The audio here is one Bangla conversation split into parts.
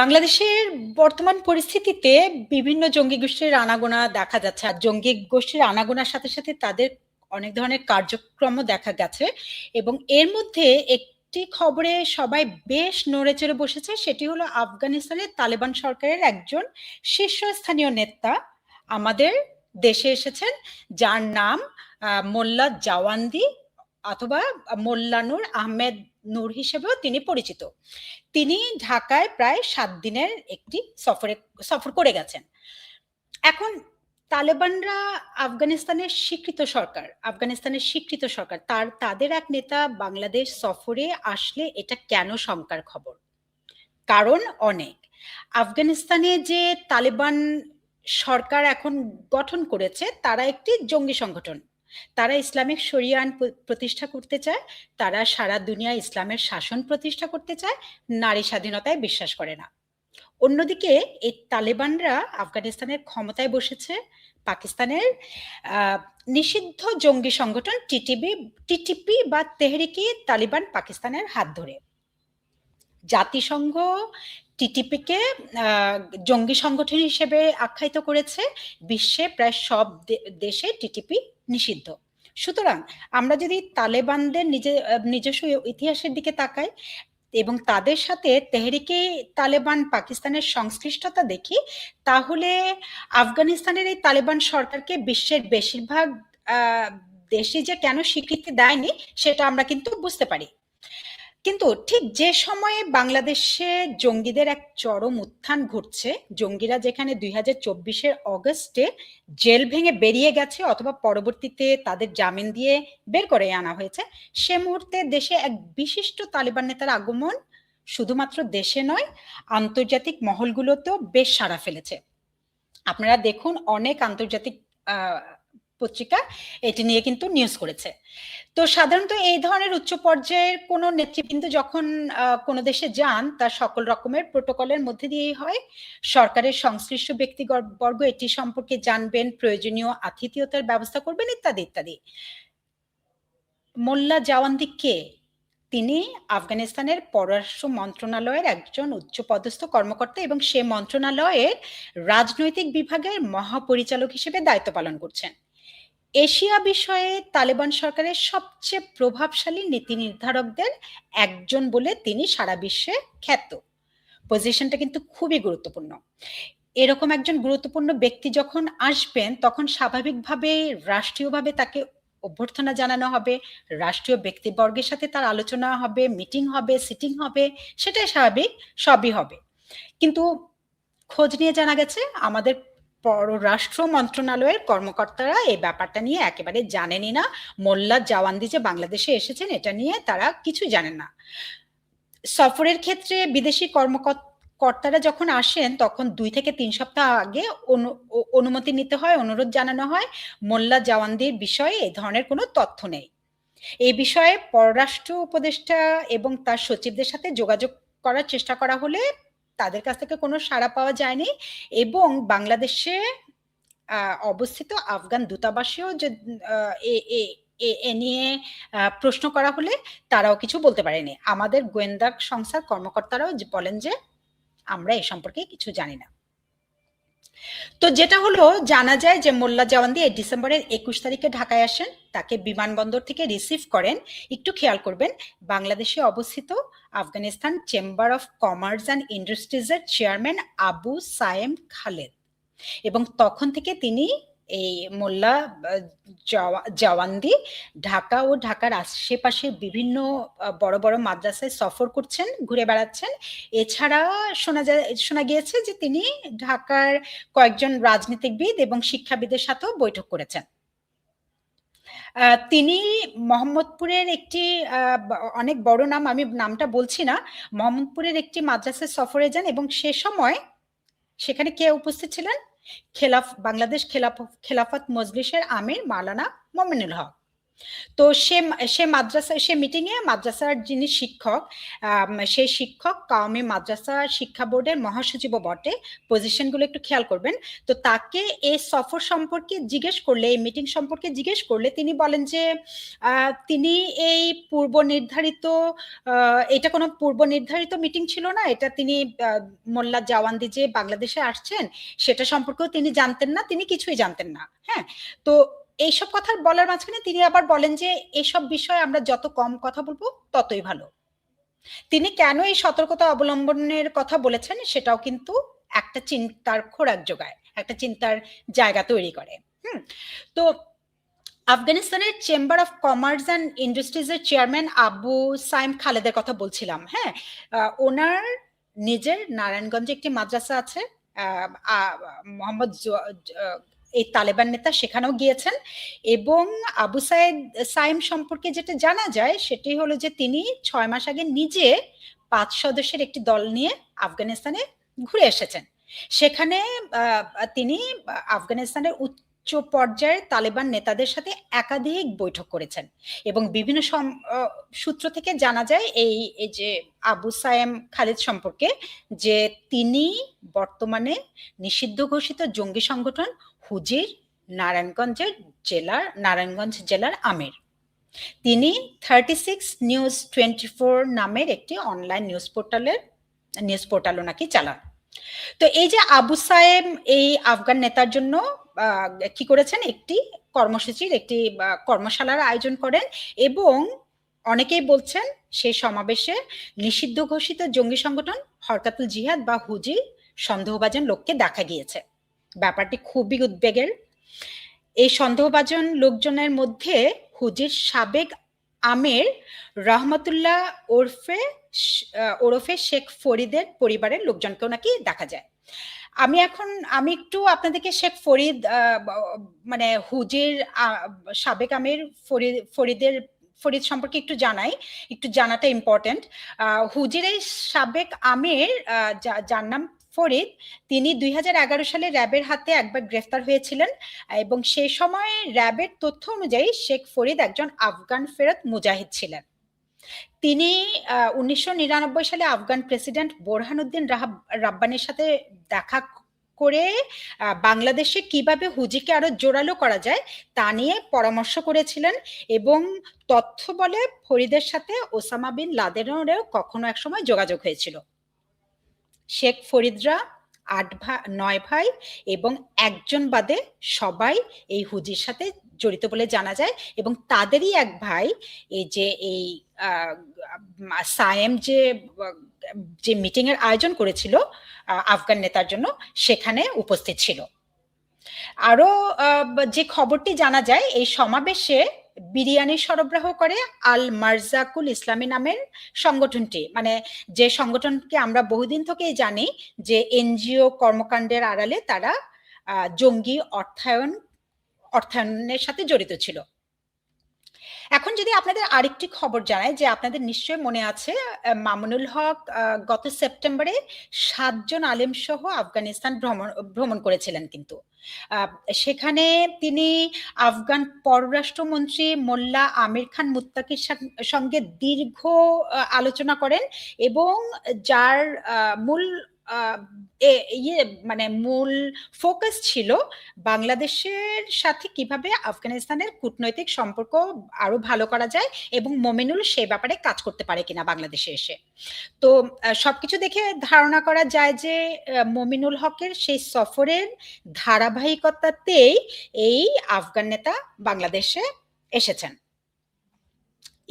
বাংলাদেশের বর্তমান পরিস্থিতিতে বিভিন্ন জঙ্গি গোষ্ঠীর আনাগোনা দেখা যাচ্ছে। আর জঙ্গি গোষ্ঠীর আনাগোনার সাথে সাথে তাদের অনেক ধরনের কার্যক্রমও দেখা গেছে এবং এর মধ্যে একটি খবরে সবাই বেশ নড়ে চড়ে বসেছে, সেটি হলো আফগানিস্তানের তালেবান সরকারের একজন শীর্ষস্থানীয় নেতা আমাদের দেশে এসেছেন, যার নাম মোল্লা জাওয়ান্দি অথবা মোল্লানুর আহমেদ নূর হিসেবেও তিনি পরিচিত। তিনি ঢাকায় প্রায় সাত দিনের একটি সফরে, সফর করে গেছেন। এখন তালেবানরা আফগানিস্তানের স্বীকৃত সরকার, আফগানিস্তানের স্বীকৃত সরকার। তার, তাদের এক নেতা বাংলাদেশ সফরে আসলে এটা কেন শঙ্কার খবর? কারণ অনেক। আফগানিস্তানে যে তালেবান সরকার এখন গঠন করেছে, তারা একটি জঙ্গি সংগঠন। তারা ইসলামিক শরিয়ান প্রতিষ্ঠা করতে চায়, তারা সারা দুনিয়া ইসলামের শাসন প্রতিষ্ঠা করতে চায়, নারী স্বাধীনতায় বিশ্বাস করে না। অন্যদিকে এই তালেবানরা আফগানিস্তানের ক্ষমতায় বসেছে, পাকিস্তানের নিষিদ্ধ জঙ্গি সংগঠন টিটিবি, টিটিপি বা তেহরিকি তালিবান পাকিস্তানের হাত ধরে। জাতিসংঘ টিটিপিকে জঙ্গি সংগঠন হিসেবে আখ্যায়িত করেছে, বিশ্বে প্রায় সব দেশে টিটিপি নিষিদ্ধ। সুতরাং আমরা যদি তালেবানদের নিজে নিজস্ব ইতিহাসের দিকে তাকাই এবং তাদের সাথে তেহরিকে তালেবান পাকিস্তানের সংশ্লিষ্টতা দেখি, তাহলে আফগানিস্তানের এই তালেবান সরকারকে বিশ্বের বেশিরভাগ দেশে যে কেন স্বীকৃতি দেয়নি, সেটা আমরা কিন্তু বুঝতে পারি। কিন্তু ঠিক যে সময়ে বাংলাদেশে জঙ্গিদের এক চরম উত্থান ঘটছে, জঙ্গিরা যেখানে দুই হাজার চব্বিশের অগস্টে জেল ভেঙে বেরিয়ে গেছে অথবা পরবর্তীতে তাদের জামিন দিয়ে বের করে আনা হয়েছে, সে মুহূর্তে দেশে এক বিশিষ্ট তালিবান নেতার আগমন শুধুমাত্র দেশে নয়, আন্তর্জাতিক মহলগুলোতেও বেশ সাড়া ফেলেছে। আপনারা দেখুন অনেক আন্তর্জাতিক পত্রিকা, এটি নিয়ে কিন্তু নিউজ করেছে। তো সাধারণত এই ধরনের উচ্চ পর্যায়ের কোনো নেতৃবৃন্দ যখন কোনো দেশে যান, তার সকল রকমের প্রোটোকলের মধ্যে দিয়েই হয়। সরকারের সংশ্লিষ্ট ব্যক্তিবর্গ এটি সম্পর্কে জানবেন, প্রয়োজনীয় আতিথিয়তার ব্যবস্থা করবেন, ইত্যাদি ইত্যাদি। মোল্লা জাওয়ান্দি কে? তিনি আফগানিস্তানের পররাষ্ট্র মন্ত্রণালয়ের একজন উচ্চপদস্থ কর্মকর্তা এবং সে মন্ত্রণালয়ের রাজনৈতিক বিভাগের মহাপরিচালক হিসেবে দায়িত্ব পালন করছেন। এশিয়া বিষয়ে তালেবান সরকারের সবচেয়ে প্রভাবশালী নীতি নির্ধারকদের একজন বলে তিনি সারা বিশ্বে খ্যাত। পজিশনটা কিন্তু খুবই গুরুত্বপূর্ণ। এরকম একজন গুরুত্বপূর্ণ ব্যক্তি যখন আসবেন, তখন স্বাভাবিকভাবে রাষ্ট্রীয়ভাবে তাকে অভ্যর্থনা জানানো হবে, রাষ্ট্রীয় ব্যক্তিবর্গের সাথে তার আলোচনা হবে, মিটিং হবে সিটিং হবে, সেটাই স্বাভাবিক, সবই হবে। কিন্তু খোঁজ নিয়ে জানা গেছে, আমাদের পররাষ্ট্র মন্ত্রণালয়ের কর্মকর্তারা এই ব্যাপারটা নিয়ে একেবারে জানেনই না। মোল্লা জাওয়ান্দি যে বাংলাদেশে এসেছেন, এটা নিয়ে তারা কিছু জানেন না। সফরের ক্ষেত্রে বিদেশি কর্মকর্তারা যখন আসেন, তখন দুই থেকে তিন সপ্তাহ আগে অনুমতি নিতে হয়, অনুরোধ জানানো হয়। মোল্লা জাওয়ান্দির বিষয়ে এই ধরনের কোনো তথ্য নেই। এই বিষয়ে পররাষ্ট্র উপদেষ্টা এবং তার সচিবদের সাথে যোগাযোগ করার চেষ্টা করা হলে তাদের কাছ থেকে কোনো সাড়া পাওয়া যায়নি এবং বাংলাদেশে অবস্থিত আফগান দূতাবাসেও যে এ নিয়ে প্রশ্ন করা হলে তারাও কিছু বলতে পারেনি। আমাদের গোয়েন্দা সংস্থার কর্মকর্তারাও বলেন যে, আমরা এ সম্পর্কে কিছু জানি না। তো যেটা হলো, জানা যায় যে মোল্লা জওয়ান্দি এই ডিসেম্বরের একুশ তারিখে ঢাকায় আসেন। তাকে বিমানবন্দর থেকে রিসিভ করেন। একটু খেয়াল করবেন, বাংলাদেশে অবস্থিত Afghanistan chamber of commerce and ইন্ডাস্ট্রিজের chairman Abu Sayem Khaled. এবং তখন থেকে তিনি এই মোল্লা জওয়ান্দি ঢাকা ও ঢাকার আশেপাশের বিভিন্ন বড় বড় মাদ্রাসায় সফর করছেন, ঘুরে বেড়াচ্ছেন। এছাড়া শোনা যায়, শোনা গিয়েছে যে তিনি ঢাকার কয়েকজন রাজনীতিবিদ এবং শিক্ষাবিদের সাথেও বৈঠক করেছেন। তিনি মোহাম্মদপুরের একটি অনেক বড় নাম, আমি নামটা বলছি না, মোহাম্মদপুরের একটি মাদ্রাসায় সফরে যান এবং সে সময় সেখানে কে উপস্থিত ছিলেন? খেলাফ বাংলাদেশ খেলাফ খেলাফত মজলিসের আমির মালানা মমিনুল হক। তো সে সে মাদ্রাসা, সে মিটিংয়ে মাদ্রাসার যিনি শিক্ষক সেই শিক্ষক কাউমি মাদ্রাসা শিক্ষা বোর্ডের মহাসচিবও বটে। পজিশনগুলো একটু খেয়াল করবেন। তো তাকে এই সফর সম্পর্কে জিজ্ঞেস করলে, এই মিটিং সম্পর্কে জিজ্ঞেস করলে তিনি বলেন যে তিনি এই পূর্ব নির্ধারিত এটা কোনো পূর্ব নির্ধারিত মিটিং ছিল না। এটা তিনি মোল্লা জাওয়ান্দি যে বাংলাদেশে আসছেন, সেটা সম্পর্কেও তিনি জানতেন না। তিনি কিছুই জানতেন না। হ্যাঁ? তো এইসব কথা বলার মাঝখানে তিনি আবার বলেন যে, এসব বিষয়ে আমরা যত কম কথা বলব, ততই ভালো। তিনি কেন এই সতর্কতা অবলম্বনের কথা বলেছেন, সেটাও কিন্তু একটা চিন্তার খোরাক যোগায়, একটা চিন্তার জায়গা তৈরি করে। হুম, তো আফগানিস্তানের চেম্বার অফ কমার্স অ্যান্ড ইন্ডাস্ট্রিজের চেয়ারম্যান আবু সাইম খালেদের কথা বলছিলাম হ্যাঁ? ওনার নিজের নারায়ণগঞ্জে একটি মাদ্রাসা আছে মোহাম্মদ এই তালেবান নেতা সেখানেও গিয়েছেন এবং আবু সাইদ সাইম সম্পর্কে যেটা জানা যায় সেটি হলো যে তিনি ছয় মাস আগে নিজে পাঁচ সদস্যের একটি দল নিয়ে আফগানিস্তানে ঘুরে এসেছেন। সেখানে তিনি আফগানিস্তানের উচ্চ পর্যায়ের তালেবান নেতাদের সাথে একাধিক বৈঠক করেছেন এবং বিভিন্ন সূত্র থেকে জানা যায় এই যে আবু সায়েম খালিদ সম্পর্কে যে তিনি বর্তমানে নিষিদ্ধ ঘোষিত জঙ্গি সংগঠন হুজির নারায়ণগঞ্জের জেলার নারায়ণগঞ্জ জেলার আমির। তিনি thirty six news twenty four নামের একটি অনলাইন নিউজ পোর্টালের, নিউজ পোর্টালও নাকি চালান। তো এই যে আবু সাহেব এই আফগান নেতার জন্য কি করেছেন? একটি কর্মসূচির একটি কর্মশালার আয়োজন করেন এবং অনেকেই বলছেন সেই সমাবেশে নিষিদ্ধ ঘোষিত জঙ্গি সংগঠন হরকাতুল জিহাদ বা হুজি সন্দেহবাজন লোককে দেখা গিয়েছে। ব্যাপারটি খুবই উদ্বেগের। এই সন্দেহভাজন লোকজনের মধ্যে হুজির সাবেক আমের রহমতুল্লাহ ওরফে ওরফে শেখ ফরিদের পরিবারের লোকজনকেও নাকি দেখা যায়। আমি এখন, আমি একটু আপনাদেরকে শেখ ফরিদ মানে হুজির সাবেক আমের ফরিদ, ফরিদের, ফরিদ সম্পর্কে একটু জানাই, একটু জানাটা ইম্পর্টেন্ট হুজির এই সাবেক আমের যার নাম ফরিদ, তিনি দুই হাজার এগারো সালে র্যাবের হাতে একবার গ্রেফতার হয়েছিলেন এবং সেই সময় র্যাবের তথ্য অনুযায়ী শেখ ফরিদ একজন আফগান ফেরত মুজাহিদ ছিলেন। তিনি উনিশশো নিরানব্বই সালে আফগান প্রেসিডেন্ট বোরহানুদ্দিন রাব্বানির সাথে দেখা করে বাংলাদেশে কীভাবে হুজিকে আরও জোরালো করা যায় তা নিয়ে পরামর্শ করেছিলেন এবং তথ্য বলে ফরিদের সাথে ওসামা বিন লাদেনেরও কখনো একসময় যোগাযোগ হয়েছিল। শেখ ফরিদরা আট ভাই নয় ভাই এবং একজন বাদে সবাই এই হুজির সাথে জড়িত বলে জানা যায় এবং তাদেরই এক ভাই, এই যে এই সায়েম যে যে মিটিং এর আয়োজন করেছিল আফগান নেতার জন্য, সেখানে উপস্থিত ছিল। আরও যে খবরটি জানা যায়, এই সমাবেশে বিরিয়ানি সরবরাহ করে আল মার্জাকুল ইসলামী নামের সংগঠনটি। মানে যে সংগঠনকে আমরা বহুদিন থেকেই জানি যে এনজিও কর্মকাণ্ডের আড়ালে তারা জঙ্গি অর্থায়ন অর্থায়নের সাথে জড়িত ছিল। এখন যদি আপনাদের আরেকটি খবর জানাই যে আপনাদের নিশ্চয় মনে আছে মামুনুল হক গত সেপ্টেম্বরে সাতজন আলেম সহ আফগানিস্তান ভ্রমণ ভ্রমণ করেছিলেন কিন্তু। সেখানে তিনি আফগান পররাষ্ট্রমন্ত্রী মোল্লা আমির খান মুত্তাকির সঙ্গে দীর্ঘ আলোচনা করেন এবং যার মূল ইয়ে মানে মূল ফোকাস ছিল বাংলাদেশের সাথে কীভাবে আফগানিস্তানের কূটনৈতিক সম্পর্ক আরও ভালো করা যায় এবং মোমিনুল সে ব্যাপারে কাজ করতে পারে কিনা বাংলাদেশে এসে। তো সবকিছু দেখে ধারণা করা যায় যে মমিনুল হকের সেই সফরের ধারাবাহিকতাতেই এই আফগান নেতা বাংলাদেশে এসেছেন।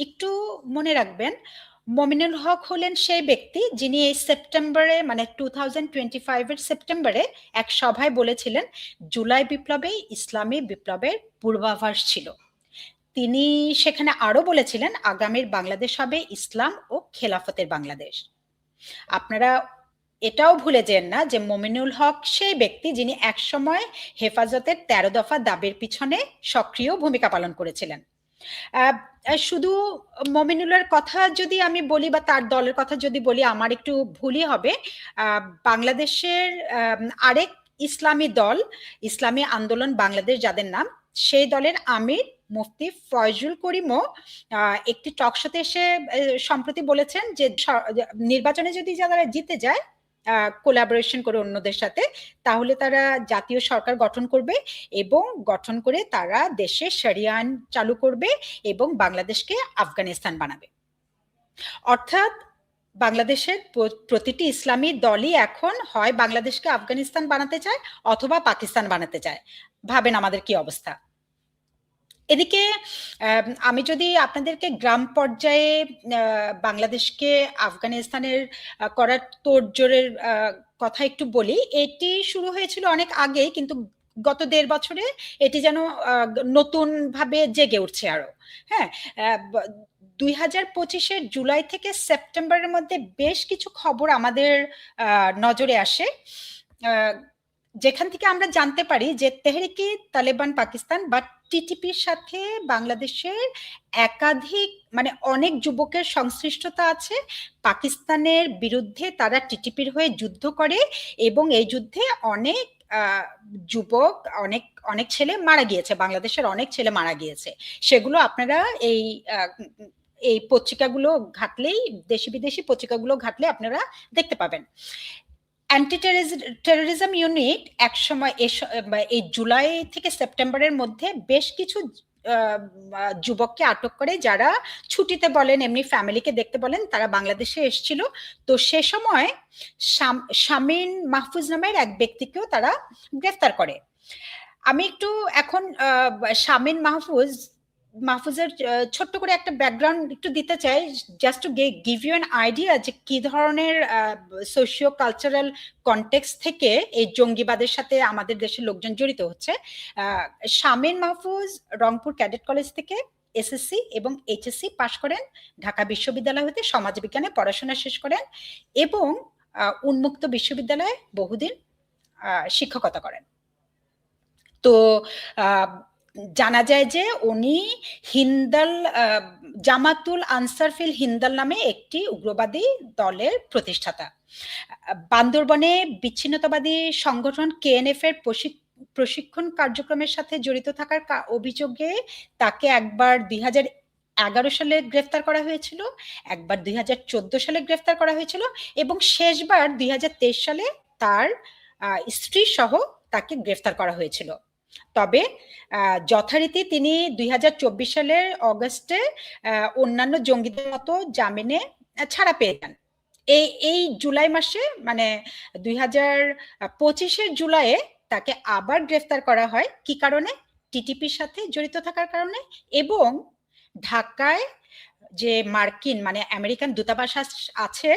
একটু মনে রাখবেন মমিনুল হক হলেন সেই ব্যক্তি যিনি এই সেপ্টেম্বরে মানে টু থাউজেন্ড টোয়েন্টি ফাইভের সেপ্টেম্বরে এক সভায় বলেছিলেন, জুলাই বিপ্লবে ইসলামী বিপ্লবের পূর্বাভাস ছিল। তিনি সেখানে আরও বলেছিলেন, আগামীর বাংলাদেশ হবে ইসলাম ও খেলাফতের বাংলাদেশ। আপনারা এটাও ভুলে যেন না যে মমিনুল হক সেই ব্যক্তি যিনি একসময় হেফাজতের তেরো দফা দাবির পিছনে সক্রিয় ভূমিকা পালন করেছিলেন। শুধু মমিনুলের কথা যদি আমি বলি বা তার দলের কথা যদি বলি, আমার একটু ভুলই হবে। বাংলাদেশের আরেক ইসলামী দল, ইসলামী আন্দোলন বাংলাদেশ যাদের নাম, সেই দলের আমির মুফতি ফয়জুল করিমও একটি টক শোতে এসে সম্প্রতি বলেছেন যে নির্বাচনে যদি যারা জিতে যায় কোলাবোরেশন করে অন্যদের সাথে, তাহলে তারা জাতীয় সরকার গঠন করবে এবং গঠন করে তারা দেশে শরিয়ান চালু করবে এবং বাংলাদেশকে আফগানিস্তান বানাবে। অর্থাৎ বাংলাদেশের প্রতিটি ইসলামী দলই এখন হয় বাংলাদেশকে আফগানিস্তান বানাতে চায় অথবা পাকিস্তান বানাতে চায়। ভাবেন আমাদের কি অবস্থা? এদিকে, আমি যদি আপনাদেরকে গ্রাম পর্যায়ে বাংলাদেশকে আফগানিস্তানের করার তোড়জোড়ের কথা একটু বলি, এটি শুরু হয়েছিল অনেক আগেই, কিন্তু গত দেড় বছরে এটি যেন নতুন ভাবে জেগে উঠছে আরও। হ্যাঁ দুই হাজার পঁচিশের জুলাই থেকে সেপ্টেম্বরের মধ্যে বেশ কিছু খবর আমাদের নজরে আসে। যেখান থেকে আমরা জানতে পারি যে তেহরিকি, তালেবান, পাকিস্তান বা টিটিপির সাথে বাংলাদেশের একাধিক মানে অনেক যুবকের সংশ্লিষ্টতা আছে। পাকিস্তানের বিরুদ্ধে তারা টিটিপির হয়ে যুদ্ধ করে এবং এই যুদ্ধে অনেক যুবক, অনেক অনেক ছেলে মারা গিয়েছে। বাংলাদেশের অনেক ছেলে মারা গিয়েছে। সেগুলো আপনারা এই এই পত্রিকাগুলো ঘাটলেই দেশি বিদেশি পত্রিকাগুলো ঘাটলে আপনারা দেখতে পাবেন। অ্যান্টি টেরোরিজম ইউনিট একসময় এই জুলাই থেকে সেপ্টেম্বরের মধ্যে বেশ কিছু যুবককে আটক করে যারা ছুটিতে বলেন, এমনি ফ্যামিলিকে দেখতে বলেন, তারা বাংলাদেশে এসেছিল। তো সে সময় শামিন মাহফুজ নামের এক ব্যক্তিকেও তারা গ্রেফতার করে। আমি একটু এখন শামিন মাহফুজ মাহফুজের ছোট্ট করে একটা ব্যাকগ্রাউন্ড একটু দিতে চাই just to give you an idea যে কি ধরনের সোশিও কালচারাল কনটেক্স থেকে এই জঙ্গিবাদের সাথে আমাদের দেশের লোকজন জড়িত হচ্ছে। শামিন মাহফুজ রংপুর ক্যাডেট কলেজ থেকে এসএসসি এবং এইচএসসি পাশ করেন, ঢাকা বিশ্ববিদ্যালয় হতে সমাজবিজ্ঞানে পড়াশোনা শেষ করেন এবং উন্মুক্ত বিশ্ববিদ্যালয়ে বহুদিন শিক্ষকতা করেন। তো জানা যায় যে উনি হিন্দাল জামাতুল আনসারফিল হিন্দাল নামে একটি উগ্রবাদী দলের প্রতিষ্ঠাতা। বান্দরবনে বিচ্ছিন্নতাবাদী সংগঠন কেএনএফ এর প্রশিক্ষণ কার্যক্রমের সাথে জড়িত থাকার অভিযোগে তাকে একবার দুই এগারো সালে গ্রেফতার করা হয়েছিল, একবার দুই হাজার চোদ্দ সালে গ্রেফতার করা হয়েছিল এবং শেষবার দুই হাজার তেইশ সালে তার স্ত্রী সহ তাকে গ্রেফতার করা হয়েছিল। তবে যথারীতি তিনি দুই হাজার চব্বিশ সালের অগস্টে অন্যান্য জঙ্গিদের মতো জামিনে ছাড়া পেয়ে যান। এই এই জুলাই মাসে মানে দুই হাজার পঁচিশের জুলাইয়ে তাকে আবার গ্রেফতার করা হয়। কি কারণে? টিটিপির সাথে জড়িত থাকার কারণে এবং ঢাকায় যে মার্কিন মানে আমেরিকান দূতাবাস আছে,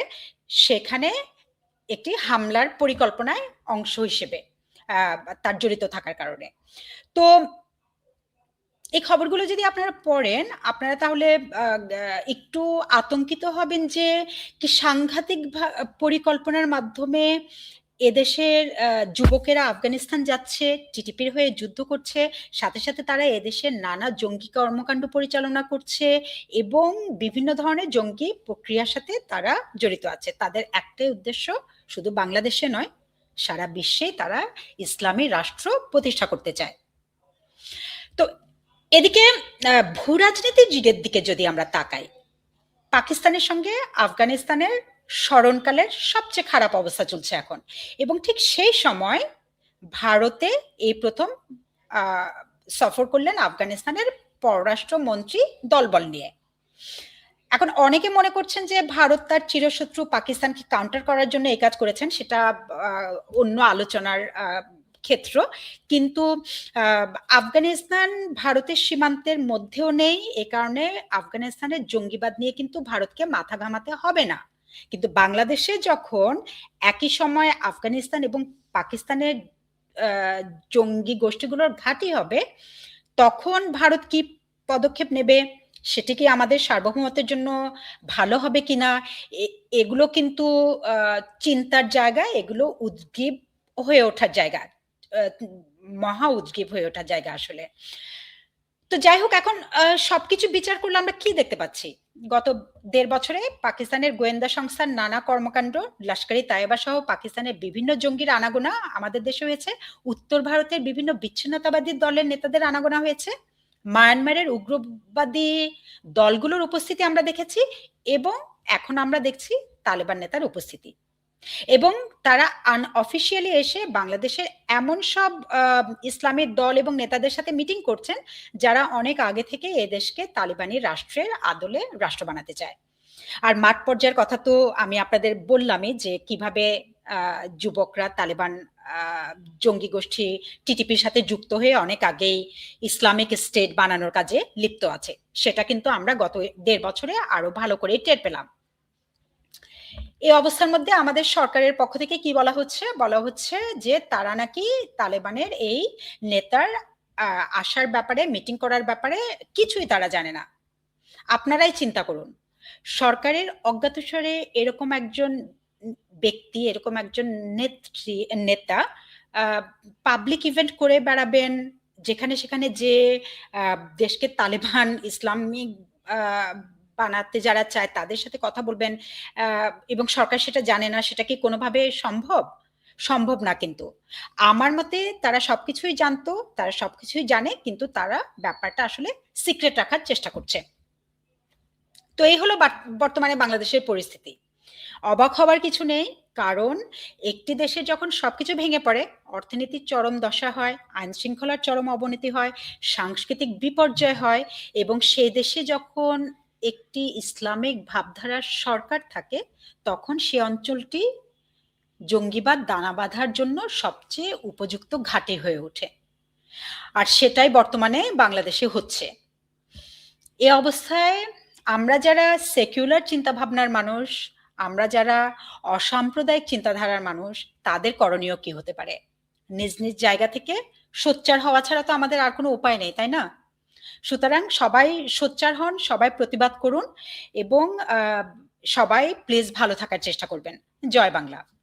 সেখানে একটি হামলার পরিকল্পনায় অংশ হিসেবে। তার জড়িত থাকার কারণে। তো এই খবরগুলো যদি আপনারা পড়েন, আপনারা তাহলে একটু আতঙ্কিত হবেন যে কি সাংঘাতিক পরিকল্পনার মাধ্যমে এদেশের যুবকেরা আফগানিস্তান যাচ্ছে, টিটিপির হয়ে যুদ্ধ করছে, সাথে সাথে তারা এদেশের নানা জঙ্গি কর্মকাণ্ড পরিচালনা করছে এবং বিভিন্ন ধরনের জঙ্গি প্রক্রিয়ার সাথে তারা জড়িত আছে। তাদের একটাই উদ্দেশ্য শুধু বাংলাদেশে নয় সারা বিশ্বে তারা ইসলামী রাষ্ট্র প্রতিষ্ঠা করতে চায়। তো এদিকে ভূ রাজনীতির দিকে যদি আমরা তাকাই, পাকিস্তানের সঙ্গে আফগানিস্তানের স্মরণকালের সবচেয়ে খারাপ অবস্থা চলছে এখন। এবং ঠিক সেই সময় ভারতে এই প্রথম সফর করলেন আফগানিস্তানের পররাষ্ট্রমন্ত্রী দলবল নিয়ে। এখন অনেকে মনে করছেন যে ভারত তার চিরশত্রু, পাকিস্তানকে কাউন্টার করার জন্য এই কাজ করেছেন, সেটা অন্য আলোচনার ক্ষেত্র। কিন্তু আফগানিস্তান ভারতের সীমান্তের মধ্যেও নেই, এ কারণে আফগানিস্তানের জঙ্গিবাদ নিয়ে কিন্তু ভারতকে মাথা ঘামাতে হবে না। কিন্তু বাংলাদেশে যখন একই সময় আফগানিস্তান এবং পাকিস্তানের জঙ্গি গোষ্ঠীগুলোর ঘাঁটি হবে, তখন ভারত কি পদক্ষেপ নেবে? সেটি কি আমাদের সার্বভৌমত্বের জন্য ভালো হবে কিনা এগুলো কিন্তু চিন্তার জায়গা, এগুলো উদ্গীব হয়ে ওঠার জায়গা মহা উদ্গীব হয়ে ওঠার জায়গা আসলে। তো যাই হোক, এখন সবকিছু বিচার করলে আমরা কি দেখতে পাচ্ছি? গত দেড় বছরে পাকিস্তানের গোয়েন্দা সংস্থার নানা কর্মকাণ্ড লস্করি তাইবা সহ পাকিস্তানের বিভিন্ন জঙ্গির আনাগোনা আমাদের দেশে হয়েছে। উত্তর ভারতের বিভিন্ন বিচ্ছিন্নতাবাদী দলের নেতাদের আনাগোনা হয়েছে। মায়ানমারের উগ্রবাদী দলগুলোর উপস্থিতি আমরা দেখেছি এবং এখন আমরা দেখছি তালেবান নেতার উপস্থিতি। এবং তারা আনঅফিসিয়ালি এসে বাংলাদেশের এমন সব ইসলামের দল এবং নেতাদের সাথে মিটিং করছেন যারা অনেক আগে থেকে এদেশকে দেশকে তালিবানি রাষ্ট্রের আদলে রাষ্ট্র বানাতে চায়। আর মাঠ পর্যায়ের কথা তো আমি আপনাদের বললামই যে কীভাবে যুবকরা তালেবান জঙ্গি গোষ্ঠী টিটিপির সাথে যুক্ত হয়ে অনেক আগেই ইসলামিক স্টেট বানানোর কাজে লিপ্ত আছে। সেটা কিন্তু আমরা গত দেড় বছরে আরও ভালো করে টের পেলাম। এই অবস্থার মধ্যে আমাদের সরকারের পক্ষ থেকে কি বলা হচ্ছে? বলা হচ্ছে যে তারা নাকি তালেবানের এই নেতার আসার ব্যাপারে, মিটিং করার ব্যাপারে কিছুই তারা জানে না। আপনারাই চিন্তা করুন। সরকারের অজ্ঞাতস্বরে এরকম একজন ব্যক্তি, এরকম একজন নেত্রী, নেতা পাবলিক ইভেন্ট করে বেড়াবেন, যেখানে সেখানে যে দেশকে তালেবান, ইসলামিক বানাতে যারা চায় তাদের সাথে কথা বলবেন এবং সরকার সেটা জানে না, সেটা কি কোনোভাবে সম্ভব? সম্ভব না কিন্তু। আমার মতে তারা সবকিছুই জানতো, তারা সবকিছুই জানে, কিন্তু তারা ব্যাপারটা আসলে সিক্রেট রাখার চেষ্টা করছে। তো এই হলো বর্তমানে বাংলাদেশের পরিস্থিতি। অবাক হওয়ার কিছু নেই, কারণ একটি দেশে যখন সবকিছু ভেঙে পড়ে, অর্থনীতির চরম দশা হয় আইন শৃঙ্খলার চরম অবনতি হয়, সাংস্কৃতিক বিপর্যয় হয় এবং সে দেশে যখন একটি ইসলামিক ভাবধারার সরকার থাকে, তখন সে অঞ্চলটি জঙ্গিবাদ দানা বাঁধার জন্য সবচেয়ে উপযুক্ত ঘাটে হয়ে ওঠে। আর সেটাই বর্তমানে বাংলাদেশে হচ্ছে। এ অবস্থায় আমরা যারা সেকুলার চিন্তাভাবনার মানুষ আমরা যারা অসাম্প্রদায়িক চিন্তাধারার মানুষ, তাদের করণীয় কি হতে পারে? নিজ নিজ জায়গা থেকে সোচ্চার হওয়া ছাড়া তো আমাদের আর কোনো উপায় নেই, তাই না? সুতরাং সবাই সোচ্চার হন, সবাই প্রতিবাদ করুন এবং সবাই প্লিজ ভালো থাকার চেষ্টা করবেন। জয় বাংলা।